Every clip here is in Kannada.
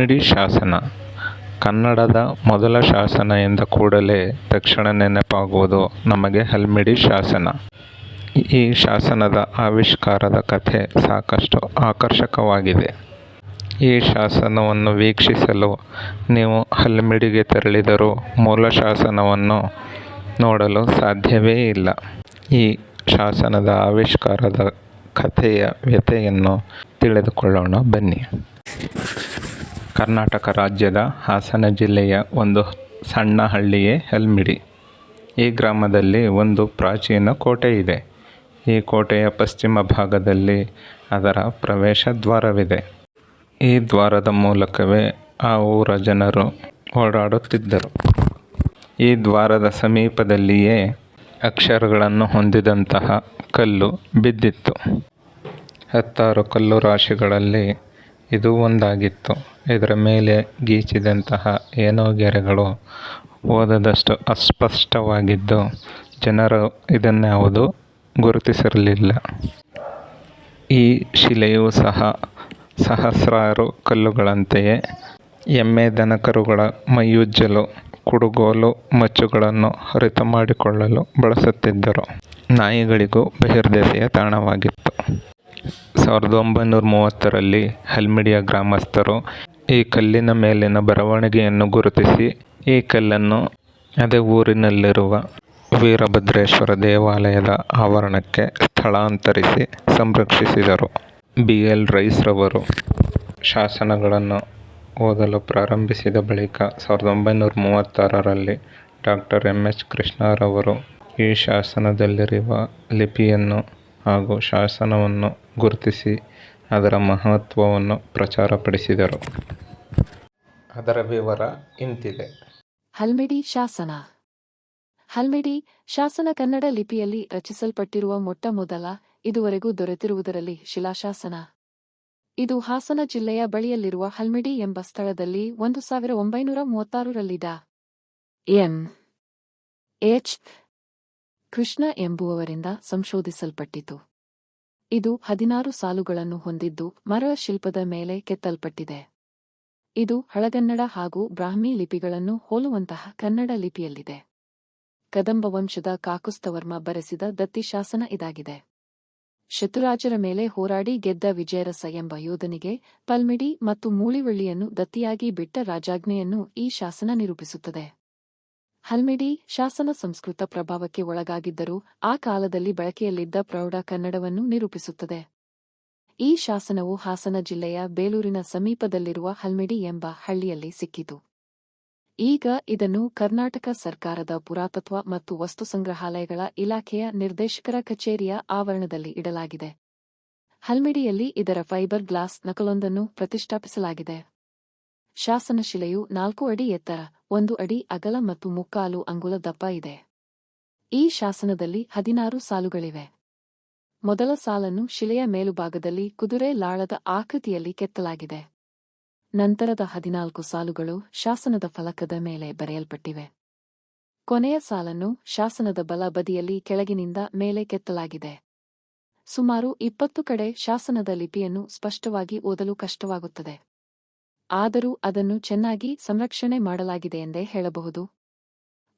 ಹಲ್ಮಿಡಿ ಶಾಸನ. ಕನ್ನಡದ ಮೊದಲ ಶಾಸನ ಎಂದ ಕೂಡಲೇ ತಕ್ಷಣ ನೆನಪಾಗುವುದು ನಮಗೆ ಹಲ್ಮಿಡಿ ಶಾಸನ. ಈ ಶಾಸನದ ಆವಿಷ್ಕಾರದ ಕಥೆ ಸಾಕಷ್ಟು ಆಕರ್ಷಕವಾಗಿದೆ. ಈ ಶಾಸನವನ್ನು ವೀಕ್ಷಿಸಲು ನೀವು ಹಲ್ಮಿಡಿಗೆ ತೆರಳಿದರೂ ಮೂಲ ಶಾಸನವನ್ನು ನೋಡಲು ಸಾಧ್ಯವೇ ಇಲ್ಲ. ಈ ಶಾಸನದ ಆವಿಷ್ಕಾರದ ಕಥೆಯ ವ್ಯಥೆಯನ್ನು ತಿಳಿದುಕೊಳ್ಳೋಣ ಬನ್ನಿ. ಕರ್ನಾಟಕ ರಾಜ್ಯದ ಹಾಸನ ಜಿಲ್ಲೆಯ ಒಂದು ಸಣ್ಣ ಹಳ್ಳಿಯೇ ಹೆಲ್ಮಿಡಿ. ಈ ಗ್ರಾಮದಲ್ಲಿ ಒಂದು ಪ್ರಾಚೀನ ಕೋಟೆ ಇದೆ. ಈ ಕೋಟೆಯ ಪಶ್ಚಿಮ ಭಾಗದಲ್ಲಿ ಅದರ ಪ್ರವೇಶ ದ್ವಾರವಿದೆ. ಈ ದ್ವಾರದ ಮೂಲಕವೇ ಆ ಊರ ಜನರು ಓಡಾಡುತ್ತಿದ್ದರು. ಈ ದ್ವಾರದ ಸಮೀಪದಲ್ಲಿಯೇ ಅಕ್ಷರಗಳನ್ನು ಹೊಂದಿದಂತಹ ಕಲ್ಲು ಬಿದ್ದಿತ್ತು. ಹತ್ತಾರು ಕಲ್ಲು ರಾಶಿಗಳಲ್ಲಿ ಇದು ಒಂದಾಗಿತ್ತು. ಇದರ ಮೇಲೆ ಗೀಚಿದಂತಹ ಏನೋ ಗೆರೆಗಳು ಓದದಷ್ಟು ಅಸ್ಪಷ್ಟವಾಗಿದ್ದು ಜನರು ಇದನ್ಯಾವುದು ಗುರುತಿಸಿರಲಿಲ್ಲ. ಈ ಶಿಲೆಯು ಸಹ ಸಹಸ್ರಾರು ಕಲ್ಲುಗಳಂತೆಯೇ ಎಮ್ಮೆ ದನಕರುಗಳ ಮೈಯುಜ್ಜಲು ಕುಡುಗೋಲು ಮಚ್ಚುಗಳನ್ನು ಹರಿತ ಮಾಡಿಕೊಳ್ಳಲು ಬಳಸುತ್ತಿದ್ದರು. ನಾಯಿಗಳಿಗೂ ಬಹಿರ್ದೆಸೆಯ ತಾಣವಾಗಿತ್ತು. ಸಾವಿರದ ಒಂಬೈನೂರ ಮೂವತ್ತರಲ್ಲಿ ಹಲ್ಮಿಡಿಯ ಗ್ರಾಮಸ್ಥರು ಈ ಕಲ್ಲಿನ ಮೇಲಿನ ಬರವಣಿಗೆಯನ್ನು ಗುರುತಿಸಿ ಈ ಕಲ್ಲನ್ನು ಅದೇ ಊರಿನಲ್ಲಿರುವ ವೀರಭದ್ರೇಶ್ವರ ದೇವಾಲಯದ ಆವರಣಕ್ಕೆ ಸ್ಥಳಾಂತರಿಸಿ ಸಂರಕ್ಷಿಸಿದರು. ಬಿ. ಎಲ್. ರೈಸ್ರವರು ಶಾಸನಗಳನ್ನು ಓದಲು ಪ್ರಾರಂಭಿಸಿದ ಬಳಿಕ ಸಾವಿರದ ಒಂಬೈನೂರ ಮೂವತ್ತಾರರಲ್ಲಿ ಡಾಕ್ಟರ್ ಎಂ ಎಚ್. ಕೃಷ್ಣರವರು ಈ ಶಾಸನದಲ್ಲಿರುವ ಲಿಪಿಯನ್ನು ಹಾಗೂ ಶಾಸನವನ್ನು ಗುರುತಿಸಿ ಅದರ ಮಹತ್ವವನ್ನು ಪ್ರಚಾರಪಡಿಸಿದರು. ಅದರ ವಿವರ ಇಂತಿದೆ. ಹಲ್ಮಿಡಿ ಶಾಸನ. ಹಲ್ಮಿಡಿ ಶಾಸನ ಕನ್ನಡ ಲಿಪಿಯಲ್ಲಿ ರಚಿಸಲ್ಪಟ್ಟಿರುವ ಮೊಟ್ಟಮೊದಲ ಇದುವರೆಗೂ ದೊರೆತಿರುವುದರಲ್ಲಿ ಶಿಲಾಶಾಸನ. ಇದು ಹಾಸನ ಜಿಲ್ಲೆಯ ಬಳಿಯಲ್ಲಿರುವ ಹಲ್ಮಿಡಿ ಎಂಬ ಸ್ಥಳದಲ್ಲಿ ಒಂದು ಸಾವಿರ ಒಂಬೈನೂರ ಮೂವತ್ತಾರರಲ್ಲಿದ ಎಂ ಎಚ್. ಕೃಷ್ಣ ಎಂಬುವವರಿಂದ ಸಂಶೋಧಿಸಲ್ಪಟ್ಟಿತು. ಇದು ಹದಿನಾರು ಸಾಲುಗಳನ್ನು ಹೊಂದಿದ್ದು ಮರ ಶಿಲ್ಪದ ಮೇಲೆ ಕೆತ್ತಲ್ಪಟ್ಟಿದೆ. ಇದು ಹಳಗನ್ನಡ ಹಾಗೂ ಬ್ರಾಹ್ಮಿ ಲಿಪಿಗಳನ್ನು ಹೋಲುವಂತಹ ಕನ್ನಡ ಲಿಪಿಯಲ್ಲಿದೆ. ಕದಂಬ ವಂಶದ ಕಾಕುಸ್ತವರ್ಮ ಬರೆಸಿದ ದತ್ತಿ ಶಾಸನ ಇದಾಗಿದೆ. ಶತ್ರುರಾಜರ ಮೇಲೆ ಹೋರಾಡಿ ಗೆದ್ದ ವಿಜಯರಸ ಎಂಬ ಯೋಧನಿಗೆ ಪಲ್ಮಿಡಿ ಮತ್ತು ಮೂಳಿವಳ್ಳಿಯನ್ನು ದತ್ತಿಯಾಗಿ ಬಿಟ್ಟ ರಾಜಾಜ್ಞೆಯನ್ನು ಈ ಶಾಸನ ನಿರೂಪಿಸುತ್ತದೆ. ಹಲ್ಮಿಡಿ ಶಾಸನ ಸಂಸ್ಕೃತ ಪ್ರಭಾವಕ್ಕೆ ಒಳಗಾಗಿದ್ದರೂ ಆ ಕಾಲದಲ್ಲಿ ಬಳಕೆಯಲ್ಲಿದ್ದ ಪ್ರೌಢ ಕನ್ನಡವನ್ನು ನಿರೂಪಿಸುತ್ತದೆ. ಈ ಶಾಸನವು ಹಾಸನ ಜಿಲ್ಲೆಯ ಬೇಲೂರಿನ ಸಮೀಪದಲ್ಲಿರುವ ಹಲ್ಮಿಡಿ ಎಂಬ ಹಳ್ಳಿಯಲ್ಲಿ ಸಿಕ್ಕಿತು. ಈಗ ಇದನ್ನು ಕರ್ನಾಟಕ ಸರ್ಕಾರದ ಪುರಾತತ್ವ ಮತ್ತು ವಸ್ತು ಸಂಗ್ರಹಾಲಯಗಳ ಇಲಾಖೆಯ ನಿರ್ದೇಶಕರ ಕಚೇರಿಯ ಆವರಣದಲ್ಲಿ ಇಡಲಾಗಿದೆ. ಹಲ್ಮಿಡಿಯಲ್ಲಿ ಇದರ ಫೈಬರ್ ಗ್ಲಾಸ್ ನಕಲೊಂದನ್ನು ಪ್ರತಿಷ್ಠಾಪಿಸಲಾಗಿದೆ. ಶಾಸನಶಿಲೆಯು ನಾಲ್ಕು ಅಡಿ ಎತ್ತರ ಒಂದು ಅಡಿ ಅಗಲ ಮತ್ತು ಮುಕ್ಕಾಲು ಅಂಗುಲ ದಪ್ಪ ಇದೆ. ಈ ಶಾಸನದಲ್ಲಿ ಹದಿನಾರು ಸಾಲುಗಳಿವೆ. ಮೊದಲ ಸಾಲನ್ನು ಶಿಲೆಯ ಮೇಲುಭಾಗದಲ್ಲಿ ಕುದುರೆ ಲಾಳದ ಆಕೃತಿಯಲ್ಲಿ ಕೆತ್ತಲಾಗಿದೆ. ನಂತರದ ಹದಿನಾಲ್ಕು ಸಾಲುಗಳು ಶಾಸನದ ಫಲಕದ ಮೇಲೆ ಬರೆಯಲ್ಪಟ್ಟಿವೆ. ಕೊನೆಯ ಸಾಲನ್ನು ಶಾಸನದ ಬಲ ಬದಿಯಲ್ಲಿ ಕೆಳಗಿನಿಂದ ಮೇಲೆ ಕೆತ್ತಲಾಗಿದೆ. ಸುಮಾರು ಇಪ್ಪತ್ತು ಕಡೆ ಶಾಸನದ ಲಿಪಿಯನ್ನು ಸ್ಪಷ್ಟವಾಗಿ ಓದಲು ಕಷ್ಟವಾಗುತ್ತದೆ. ಆದರೂ ಅದನ್ನು ಚೆನ್ನಾಗಿ ಸಂರಕ್ಷಣೆ ಮಾಡಲಾಗಿದೆ ಎಂದೇ ಹೇಳಬಹುದು.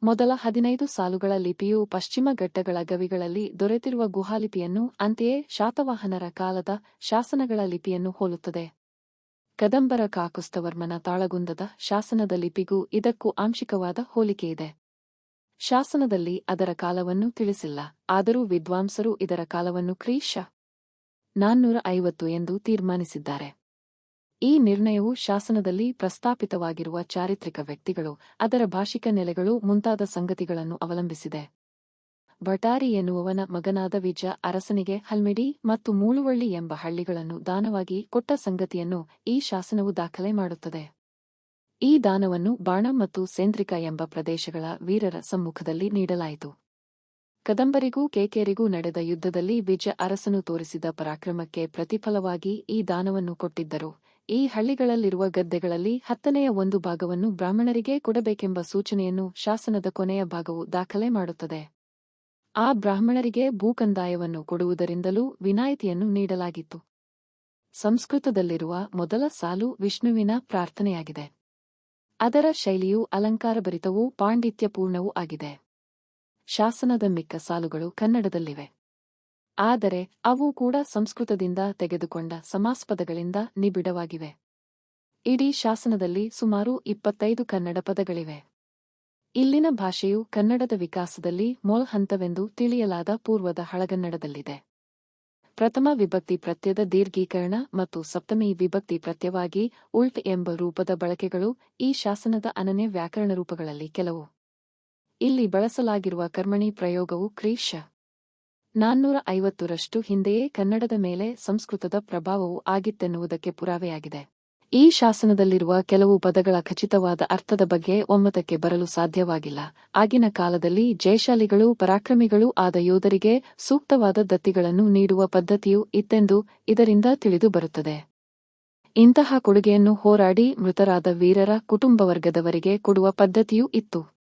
ಮೊದಲ ಹದಿನೈದು ಸಾಲುಗಳ ಲಿಪಿಯು ಪಶ್ಚಿಮ ಘಟ್ಟಗಳ ಗವಿಗಳಲ್ಲಿ ದೊರೆತಿರುವ ಗುಹಾಲಿಪಿಯನ್ನು, ಅಂತೆಯೇ ಶಾತವಾಹನರ ಕಾಲದ ಶಾಸನಗಳ ಲಿಪಿಯನ್ನು ಹೋಲುತ್ತದೆ. ಕದಂಬರ ಕಾಕುಸ್ತವರ್ಮನ ತಾಳಗುಂದದ ಶಾಸನದ ಲಿಪಿಗೂ ಇದಕ್ಕೂ ಆಂಶಿಕವಾದ ಹೋಲಿಕೆಯಿದೆ ಶಾಸನದಲ್ಲಿ ಅದರ ಕಾಲವನ್ನು ತಿಳಿಸಿಲ್ಲ, ಆದರೂ ವಿದ್ವಾಂಸರು ಇದರ ಕಾಲವನ್ನು ಕ್ರೀಶ ನಾನ್ನೂರ ಐವತ್ತು ಎಂದು ತೀರ್ಮಾನಿಸಿದ್ದಾರೆ. ಈ ನಿರ್ಣಯವು ಶಾಸನದಲ್ಲಿ ಪ್ರಸ್ತಾಪಿತವಾಗಿರುವ ಚಾರಿತ್ರಿಕ ವ್ಯಕ್ತಿಗಳು, ಅದರ ಭಾಷಿಕ ನೆಲೆಗಳು ಮುಂತಾದ ಸಂಗತಿಗಳನ್ನು ಅವಲಂಬಿಸಿದೆ. ಭಟಾರಿ ಎನ್ನುವವನ ಮಗನಾದ ವಿಜ ಅರಸನಿಗೆ ಹಲ್ಮಿಡಿ ಮತ್ತು ಮೂಳುವಳ್ಳಿ ಎಂಬ ಹಳ್ಳಿಗಳನ್ನು ದಾನವಾಗಿ ಕೊಟ್ಟ ಸಂಗತಿಯನ್ನು ಈ ಶಾಸನವು ದಾಖಲೆ ಮಾಡುತ್ತದೆ. ಈ ದಾನವನ್ನು ಬಾಣ ಮತ್ತು ಸೇಂದ್ರಿಕ ಎಂಬ ಪ್ರದೇಶಗಳ ವೀರರ ಸಮ್ಮುಖದಲ್ಲಿ ನೀಡಲಾಯಿತು. ಕದಂಬರಿಗೂ ಕೇಕೇರಿಗೂ ನಡೆದ ಯುದ್ಧದಲ್ಲಿ ವಿಜ ಅರಸನು ತೋರಿಸಿದ ಪರಾಕ್ರಮಕ್ಕೆ ಪ್ರತಿಫಲವಾಗಿ ಈ ದಾನವನ್ನು ಕೊಟ್ಟಿದ್ದರು. ಈ ಹಳ್ಳಿಗಳಲ್ಲಿರುವ ಗದ್ದೆಗಳಲ್ಲಿ ಹತ್ತನೆಯ ಒಂದು ಭಾಗವನ್ನು ಬ್ರಾಹ್ಮಣರಿಗೆ ಕೊಡಬೇಕೆಂಬ ಸೂಚನೆಯನ್ನು ಶಾಸನದ ಕೊನೆಯ ಭಾಗವು ದಾಖಲೆ ಮಾಡುತ್ತದೆ. ಆ ಬ್ರಾಹ್ಮಣರಿಗೆ ಭೂಕಂದಾಯವನ್ನು ಕೊಡುವುದರಿಂದಲೂ ವಿನಾಯಿತಿಯನ್ನು ನೀಡಲಾಗಿತ್ತು. ಸಂಸ್ಕೃತದಲ್ಲಿರುವ ಮೊದಲ ಸಾಲು ವಿಷ್ಣುವಿನ ಪ್ರಾರ್ಥನೆಯಾಗಿದೆ. ಅದರ ಶೈಲಿಯು ಅಲಂಕಾರಭರಿತವೂ ಪಾಂಡಿತ್ಯಪೂರ್ಣವೂ ಆಗಿದೆ. ಶಾಸನದ ಮಿಕ್ಕ ಸಾಲುಗಳು ಕನ್ನಡದಲ್ಲಿವೆ. ಆದರೆ ಅವು ಕೂಡ ಸಂಸ್ಕೃತದಿಂದ ತೆಗೆದುಕೊಂಡ ಸಮಾಸ್ಪದಗಳಿಂದ ನಿಬಿಡವಾಗಿವೆ. ಇಡೀ ಶಾಸನದಲ್ಲಿ ಸುಮಾರು ಇಪ್ಪತ್ತೈದು ಕನ್ನಡ ಪದಗಳಿವೆ. ಇಲ್ಲಿನ ಭಾಷೆಯು ಕನ್ನಡದ ವಿಕಾಸದಲ್ಲಿ ಮೊಲ್ ಹಂತವೆಂದು ತಿಳಿಯಲಾದ ಪೂರ್ವದ ಹಳಗನ್ನಡದಲ್ಲಿದೆ. ಪ್ರಥಮ ವಿಭಕ್ತಿ ಪ್ರತ್ಯದ ದೀರ್ಘೀಕರಣ ಮತ್ತು ಸಪ್ತಮಿ ವಿಭಕ್ತಿ ಪ್ರತ್ಯವಾಗಿ ಉಲ್ಟ್ ಎಂಬ ರೂಪದ ಬಳಕೆಗಳು ಈ ಶಾಸನದ ಅನನ್ಯ ವ್ಯಾಕರಣ ರೂಪಗಳಲ್ಲಿ ಕೆಲವು. ಇಲ್ಲಿ ಬಳಸಲಾಗಿರುವ ಕರ್ಮಣಿ ಪ್ರಯೋಗವು ಕ್ರೀಶ. ನಾನ್ನೂರ ಐವತ್ತರಷ್ಟು ಹಿಂದೆಯೇ ಕನ್ನಡದ ಮೇಲೆ ಸಂಸ್ಕೃತದ ಪ್ರಭಾವವು ಆಗಿತ್ತೆನ್ನುವುದಕ್ಕೆ ಪುರಾವೆಯಾಗಿದೆ. ಈ ಶಾಸನದಲ್ಲಿರುವ ಕೆಲವು ಪದಗಳ ಖಚಿತವಾದ ಅರ್ಥದ ಬಗ್ಗೆ ಒಮ್ಮತಕ್ಕೆ ಬರಲು ಸಾಧ್ಯವಾಗಿಲ್ಲ. ಆಗಿನ ಕಾಲದಲ್ಲಿ ಜಯಶಾಲಿಗಳು, ಪರಾಕ್ರಮಿಗಳೂ ಆದ ಯೋಧರಿಗೆ ಸೂಕ್ತವಾದ ದತ್ತಿಗಳನ್ನು ನೀಡುವ ಪದ್ಧತಿಯೂ ಇತ್ತೆಂದು ಇದರಿಂದ ತಿಳಿದು ಬರುತ್ತದೆ. ಇಂತಹ ಕೊಡುಗೆಯನ್ನು ಹೋರಾಡಿ ಮೃತರಾದ ವೀರರ ಕುಟುಂಬವರ್ಗದವರಿಗೆ ಕೊಡುವ ಪದ್ಧತಿಯೂ ಇತ್ತು.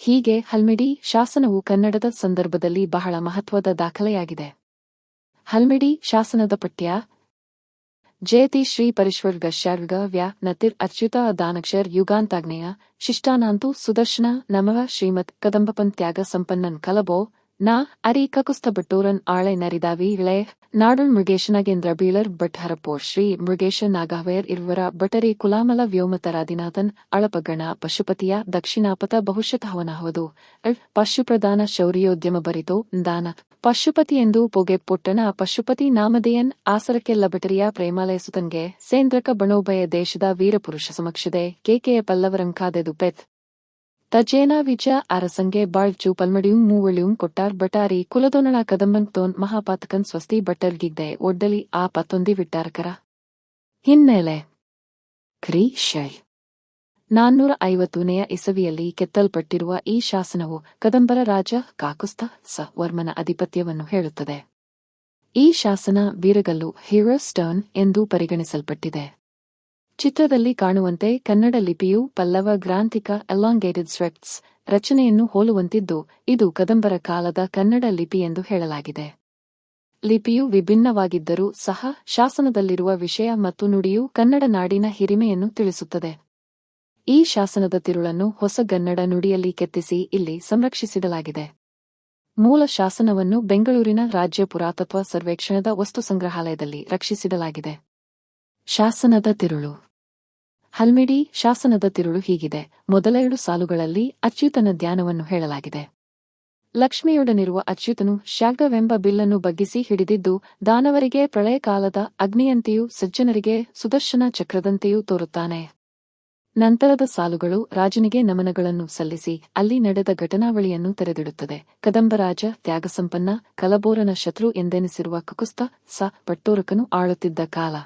ಹೀಗೆ ಹಲ್ಮಿಡಿ ಶಾಸನವು ಕನ್ನಡದ ಸಂದರ್ಭದಲ್ಲಿ ಬಹಳ ಮಹತ್ವದ ದಾಖಲೆಯಾಗಿದೆ. ಹಲ್ಮಿಡಿ ಶಾಸನದ ಪಠ್ಯ ಜಯತಿ ಶ್ರೀ ಪರಿಶ್ವರ್ಗ ಶರ್ಗ ವ್ಯ ನತಿರ್ ಅಚ್ಯುತ ದಾನಕ್ಷರ್ ಯುಗಾಂತಾಗ್ನೇಯ ಶಿಷ್ಟಾನಾಂತು ಸುದರ್ಶನ ನಮವ ಶ್ರೀಮತ್ ಕದಂಬಪಂತ್ಯಾಗ ಸಂಪನ್ನನ್ ಕಲಬೋ ನಾ ಬಟ್ಟೂರನ್ ಆಳೆ ನಾಡುಳ್ ಮೃಗೇಶನಾಗೇಂದ್ರ ಬೀಳರ್ ಭಟ್ ಹರಪೋರ್ ಶ್ರೀ ಮೃಗೇಶ ನಾಗಾವೇರ್ ಇರುವರ ಬಟರಿ ಕುಲಾಮಲ ವ್ಯೋಮತರಾದಿನಾಥನ್ ಅಳಪಗಣ ಪಶುಪತಿಯ ದಕ್ಷಿಣಾಪತ ಬಹುಶತಹವನಹವದು ಅಳ್ ಪಶುಪ್ರಧಾನ ಶೌರ್ಯೋದ್ಯಮ ಬರಿತೋ ದಾನ. ಪಶುಪತಿ ಎಂದು ಪೊಗೆ ಪೊಟ್ಟಣ ಪಶುಪತಿ ನಾಮಧೇಯನ್ ಆಸರಕ್ಕೆಲ್ಲ ಬಟರಿಯ ಪ್ರೇಮಾಲಯ ಸುತನ್ಗೆ, ಸೇಂದ್ರಕ ಬಣೋಭಯ ದೇಶದ ವೀರಪುರುಷ ಸಮಕ್ಷದೆ ಕೇಕೆಯ ಪಲ್ಲವರಂಕಾದೆದು ಪೆತ್. ತಜೇನ ವಿಜ ಅರಸಂಗೆ ಬಾಳ್ಚು ಪಲ್ಮಡಿಯುಂ ಮೂವಳಿಯುಂ ಕೊಟ್ಟಾರ್ ಬಟಾರಿ ಕುಲದೊನಳ ಕದಂಬನ್ ತೋನ್ ಮಹಾಪಾತಕನ್ ಸ್ವಸ್ತಿ ಬಟ್ಟರ್ಗಿದ್ದೆ ಒಡ್ಡಲಿ ಆ ಪತ್ತೊಂದಿ ವಿಟ್ಟಾರಕರ. ಹಿನ್ನೆಲೆ. ಕ್ರಿ ಶೈ. ನಾನ್ನೂರ ಐವತ್ತನೆಯ ಇಸವಿಯಲ್ಲಿ ಕೆತ್ತಲ್ಪಟ್ಟಿರುವ ಈ ಶಾಸನವು ಕದಂಬರ ರಾಜ ಕಾಕುಸ್ತ ಸ ವರ್ಮನ ಅಧಿಪತ್ಯವನ್ನು ಹೇಳುತ್ತದೆ. ಈ ಶಾಸನ ವೀರಗಲ್ಲು ಹೀರೋ ಸ್ಟರ್ನ್ ಎಂದು ಪರಿಗಣಿಸಲ್ಪಟ್ಟಿದೆ. ಚಿತ್ರದಲ್ಲಿ ಕಾಣುವಂತೆ ಕನ್ನಡ ಲಿಪಿಯು ಪಲ್ಲವ ಗ್ರಾಂಥಿಕ ಅಲಾಂಗೇಟೆಡ್ ಸ್ವೆಕ್ಟ್ಸ್ ರಚನೆಯನ್ನು ಹೋಲುವಂತಿದ್ದು, ಇದು ಕದಂಬರ ಕಾಲದ ಕನ್ನಡ ಲಿಪಿ ಎಂದು ಹೇಳಲಾಗಿದೆ. ಲಿಪಿಯು ವಿಭಿನ್ನವಾಗಿದ್ದರೂ ಸಹ ಶಾಸನದಲ್ಲಿರುವ ವಿಷಯ ಮತ್ತು ನುಡಿಯು ಕನ್ನಡ ನಾಡಿನ ಹಿರಿಮೆಯನ್ನು ತಿಳಿಸುತ್ತದೆ. ಈ ಶಾಸನದ ತಿರುಳನ್ನು ಹೊಸಗನ್ನಡ ನುಡಿಯಲ್ಲಿ ಕೆತ್ತಿಸಿ ಇಲ್ಲಿ ಸಂರಕ್ಷಿಸಿಡಲಾಗಿದೆ. ಮೂಲ ಶಾಸನವನ್ನು ಬೆಂಗಳೂರಿನ ರಾಜ್ಯ ಪುರಾತತ್ವ ಸರ್ವೇಕ್ಷಣದ ವಸ್ತು ಸಂಗ್ರಹಾಲಯದಲ್ಲಿ ರಕ್ಷಿಸಿಡಲಾಗಿದೆ. ಶಾಸನದ ತಿರುಳು. ಹಲ್ಮಿಡಿ ಶಾಸನದ ತಿರುಳು ಹೀಗಿದೆ. ಮೊದಲ ಎರಡು ಸಾಲುಗಳಲ್ಲಿ ಅಚ್ಯುತನ ಧ್ಯಾನವನ್ನು ಹೇಳಲಾಗಿದೆ. ಲಕ್ಷ್ಮಿಯೊಡನಿರುವ ಅಚ್ಯುತನು ಶಾಗವೆಂಬ ಬಿಲ್ಲನ್ನು ಬಗ್ಗಿಸಿ ಹಿಡಿದಿದ್ದು, ದಾನವರಿಗೆ ಪ್ರಳಯಕಾಲದ ಅಗ್ನಿಯಂತೆಯೂ ಸಜ್ಜನರಿಗೆ ಸುದರ್ಶನ ಚಕ್ರದಂತೆಯೂ ತೋರುತ್ತಾನೆ. ನಂತರದ ಸಾಲುಗಳು ರಾಜನಿಗೆ ನಮನಗಳನ್ನು ಸಲ್ಲಿಸಿ, ಅಲ್ಲಿ ನಡೆದ ಘಟನಾವಳಿಯನ್ನು ತೆರೆದಿಡುತ್ತದೆ. ಕದಂಬರಾಜ ತ್ಯಾಗಸಂಪನ್ನ, ಕಲಬೋರನ ಶತ್ರು ಎಂದೆನಿಸಿರುವ ಕಕುಸ್ತ ಸ ಪಟ್ಟೋರಕನು ಆಳುತ್ತಿದ್ದ ಕಾಲ.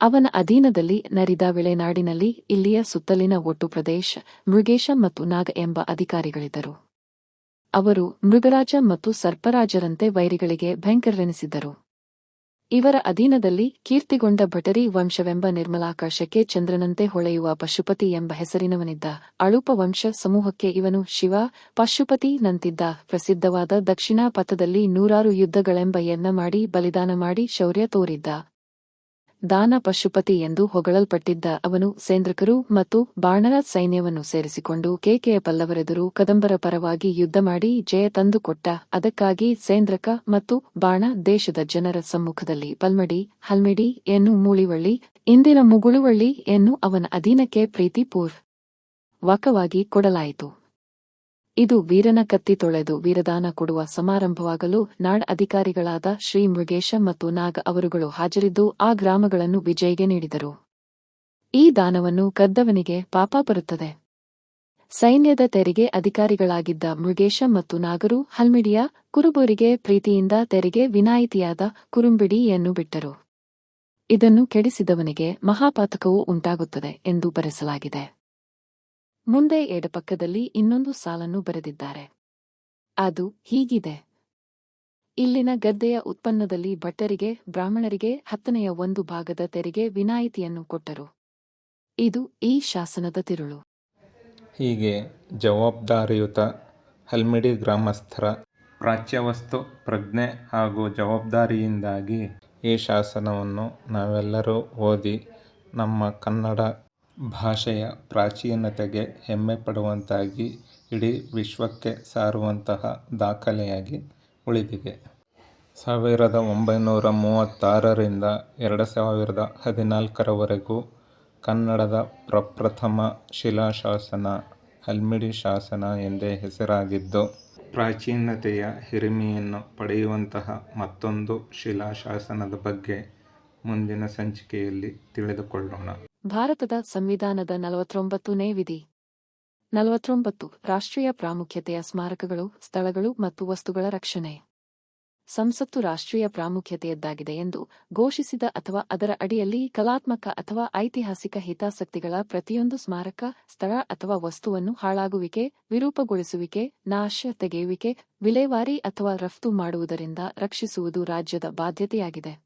ಅವನ ಅಧೀನದಲ್ಲಿ ನರಿದ ವಿಳೆನಾಡಿನಲ್ಲಿ ಇಲ್ಲಿಯ ಸುತ್ತಲಿನ ಒಟ್ಟು ಪ್ರದೇಶ ಮೃಗೇಶ ಮತ್ತು ನಾಗ ಎಂಬ ಅಧಿಕಾರಿಗಳಿದ್ದರು. ಅವರು ಮೃಗರಾಜ ಮತ್ತು ಸರ್ಪರಾಜರಂತೆ ವೈರಿಗಳಿಗೆ ಭಯಂಕರರೆನಿಸಿದ್ದರು ಇವರ ಅಧೀನದಲ್ಲಿ ಕೀರ್ತಿಗೊಂಡ ಭಟರಿ ವಂಶವೆಂಬ ನಿರ್ಮಲಾಕಾಶಕ್ಕೆ ಚಂದ್ರನಂತೆ ಹೊಳೆಯುವ ಪಶುಪತಿ ಎಂಬ ಹೆಸರಿನವನಿದ್ದ ಅಳುಪ ವಂಶ ಸಮೂಹಕ್ಕೆ ಇವನು ಶಿವ, ಪಶುಪತಿ ನಂತಿದ್ದ ಪ್ರಸಿದ್ಧವಾದ ದಕ್ಷಿಣ ಪಥದಲ್ಲಿ ನೂರಾರು ಯುದ್ಧಗಳೆಂಬ ಎನ್ನ ಮಾಡಿ ಬಲಿದಾನ ಮಾಡಿ ಶೌರ್ಯ ತೋರಿದ್ದ. ದಾನ ಪಶುಪತಿ ಎಂದು ಹೊಗಳಲ್ಪಟ್ಟಿದ್ದ ಅವನು ಸೇಂದ್ರಕರು ಮತ್ತು ಬಾಣರಾಜ್ ಸೈನ್ಯವನ್ನು ಸೇರಿಸಿಕೊಂಡು ಕೇಕೆಯ ಪಲ್ಲವರೆದುರು ಕದಂಬರ ಪರವಾಗಿ ಯುದ್ಧ ಮಾಡಿ ಜಯ ತಂದುಕೊಟ್ಟ ಅದಕ್ಕಾಗಿ ಸೇಂದ್ರಕ ಮತ್ತು ಬಾಣ ದೇಶದ ಜನರ ಸಮ್ಮುಖದಲ್ಲಿ ಪಲ್ಮಡಿ, ಹಲ್ಮಿಡಿ ಎನ್ನು ಮೂಳಿವಳ್ಳಿ, ಇಂದಿನ ಮುಗುಳುವಳ್ಳಿ ಎನ್ನು ಅವನ ಅಧೀನಕ್ಕೆ ಪ್ರೀತಿಪೂರ್ ವಾಕವಾಗಿ ಕೊಡಲಾಯಿತು. ಇದು ವೀರನ ಕತ್ತಿ ತೊಳೆದು ವೀರದಾನ ಕೊಡುವ ಸಮಾರಂಭವಾಗಲು ನಾಡ್ ಅಧಿಕಾರಿಗಳಾದ ಶ್ರೀ ಮೃಗೇಶ ಮತ್ತು ನಾಗ ಅವರುಗಳು ಹಾಜರಿದ್ದು ಆ ಗ್ರಾಮಗಳನ್ನು ವಿಜಯ್ಗೆ ನೀಡಿದರು. ಈ ದಾನವನ್ನು ಕದ್ದವನಿಗೆ ಪಾಪ ಬರುತ್ತದೆ. ಸೈನ್ಯದ ತೆರಿಗೆ ಅಧಿಕಾರಿಗಳಾಗಿದ್ದ ಮೃಗೇಶ ಮತ್ತು ನಾಗರು ಹಲ್ಮಿಡಿಯ ಕುರುಬೂರಿಗೆ ಪ್ರೀತಿಯಿಂದ ತೆರಿಗೆ ವಿನಾಯಿತಿಯಾದ ಕುರುಂಬಿಡಿಯನ್ನು ಬಿಟ್ಟರು. ಇದನ್ನು ಕೆಡಿಸಿದವನಿಗೆ ಮಹಾಪಾತಕವೂ ಉಂಟಾಗುತ್ತದೆ ಎಂದು ಬರೆಸಲಾಗಿದೆ. ಮುಂದೆ ಎಡಪಕ್ಕದಲ್ಲಿ ಇನ್ನೊಂದು ಸಾಲನ್ನು ಬರೆದಿದ್ದಾರೆ. ಅದು ಹೀಗಿದೆ. ಇಲ್ಲಿನ ಗದ್ದೆಯ ಉತ್ಪನ್ನದಲ್ಲಿ ಭಟ್ಟರಿಗೆ, ಬ್ರಾಹ್ಮಣರಿಗೆ ಹತ್ತನೆಯ ಒಂದು ಭಾಗದ ತೆರಿಗೆ ವಿನಾಯಿತಿಯನ್ನು ಕೊಟ್ಟರು. ಇದು ಈ ಶಾಸನದ ತಿರುಳು. ಹೀಗೆ ಜವಾಬ್ದಾರಿಯುತ ಹಲ್ಮಿಡಿ ಗ್ರಾಮಸ್ಥರ ಪ್ರಾಚ್ಯವಸ್ತು, ಪ್ರಜ್ಞೆ ಹಾಗೂ ಜವಾಬ್ದಾರಿಯಿಂದಾಗಿ ಈ ಶಾಸನವನ್ನು ನಾವೆಲ್ಲರೂ ಓದಿ ನಮ್ಮ ಕನ್ನಡ ಭಾಷೆಯ ಪ್ರಾಚೀನತೆಗೆ ಹೆಮ್ಮೆ ಪಡುವಂತಾಗಿ ಇಡೀ ವಿಶ್ವಕ್ಕೆ ಸಾರುವಂತಹ ದಾಖಲೆಯಾಗಿ ಉಳಿದಿದೆ. ಸಾವಿರದ ಒಂಬೈನೂರ ಮೂವತ್ತಾರರಿಂದ ಎರಡು ಸಾವಿರದ ಹದಿನಾಲ್ಕರವರೆಗೂ ಕನ್ನಡದ ಪ್ರಪ್ರಥಮ ಶಿಲಾಶಾಸನ ಹಲ್ಮಿಡಿ ಶಾಸನ ಎಂದೇ ಹೆಸರಾಗಿದ್ದು, ಪ್ರಾಚೀನತೆಯ ಹಿರಿಮೆಯನ್ನು ಪಡೆಯುವಂತಹ ಮತ್ತೊಂದು ಶಿಲಾಶಾಸನದ ಬಗ್ಗೆ ಮುಂದಿನ ಸಂಚಿಕೆಯಲ್ಲಿ ತಿಳಿದುಕೊಳ್ಳೋಣ. ಭಾರತದ ಸಂವಿಧಾನದ ನಲವತ್ತೊಂಬತ್ತನೇ ವಿಧಿ. ನಲವತ್ತೊಂಬತ್ತು ರಾಷ್ಟ್ರೀಯ ಪ್ರಾಮುಖ್ಯತೆಯ ಸ್ಮಾರಕಗಳು, ಸ್ಥಳಗಳು ಮತ್ತು ವಸ್ತುಗಳ ರಕ್ಷಣೆ. ಸಂಸತ್ತು ರಾಷ್ಟ್ರೀಯ ಪ್ರಾಮುಖ್ಯತೆಯದ್ದಾಗಿದೆ ಎಂದು ಘೋಷಿಸಿದ ಅಥವಾ ಅದರ ಅಡಿಯಲ್ಲಿ ಕಲಾತ್ಮಕ ಅಥವಾ ಐತಿಹಾಸಿಕ ಹಿತಾಸಕ್ತಿಗಳ ಪ್ರತಿಯೊಂದು ಸ್ಮಾರಕ, ಸ್ಥಳ ಅಥವಾ ವಸ್ತುವನ್ನು ಹಾಳಾಗುವಿಕೆ, ವಿರೂಪಗೊಳಿಸುವಿಕೆ, ನಾಶ ತೆಗೆಯುವಿಕೆ, ವಿಲೇವಾರಿ ಅಥವಾ ರಫ್ತು ಮಾಡುವುದರಿಂದ ರಕ್ಷಿಸುವುದು ರಾಜ್ಯದ ಬಾಧ್ಯತೆಯಾಗಿದೆ.